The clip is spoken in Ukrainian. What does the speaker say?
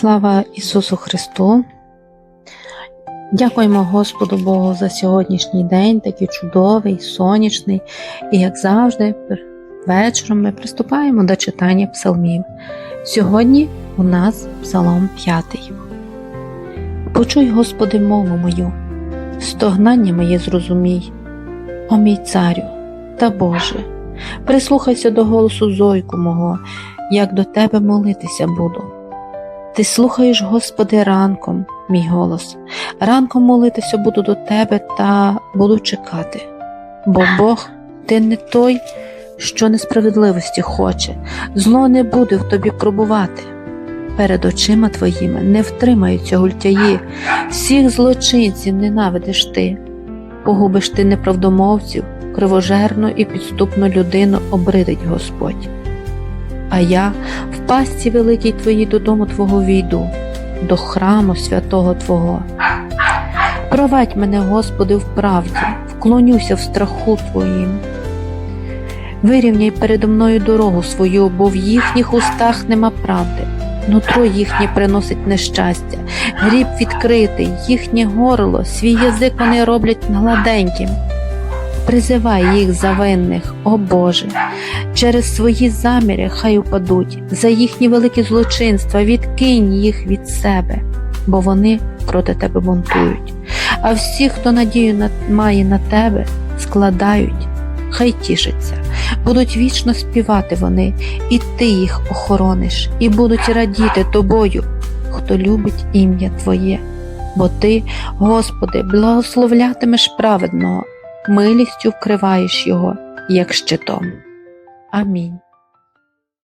Слава Ісусу Христу! Дякуємо Господу Богу за сьогоднішній день, такий чудовий, сонячний, і як завжди, вечором ми приступаємо до читання псалмів. Сьогодні у нас псалом 5. Почуй, Господи, мову мою, стогнання моє зрозумій, о мій царю та Боже, прислухайся до голосу зойку мого, як до Тебе молитися буду. Ти слухаєш, Господи, ранком, мій голос. Ранком молитися буду до Тебе та буду чекати. Бо Бог, ти не той, що несправедливості хоче, зло не буде в тобі пробувати. Перед очима твоїми не втримаються гультяї, всіх злочинців ненавидиш ти, погубиш ти неправдомовців, кривожерну і підступну людину обридить Господь а я в пастці великій твоїй додому Твого війду, до храму святого Твого. Провадь мене, Господи, в правді, вклонюся в страху Твоїм. Вирівняй передо мною дорогу свою, бо в їхніх устах нема правди. Нутро їхнє приносить нещастя, гріб відкритий, їхнє горло, свій язик вони роблять гладеньким. Призивай їх за винних, о Боже, через свої заміри хай упадуть, за їхні великі злочинства відкинь їх від себе, бо вони проти тебе бунтують. А всі, хто надію на, має на тебе, складають, хай тішаться, будуть вічно співати вони, і ти їх охорониш, і будуть радіти тобою, хто любить ім'я Твоє. Бо ти, Господи, благословлятимеш праведного милістю вкриваєш його, як щитом. Амінь.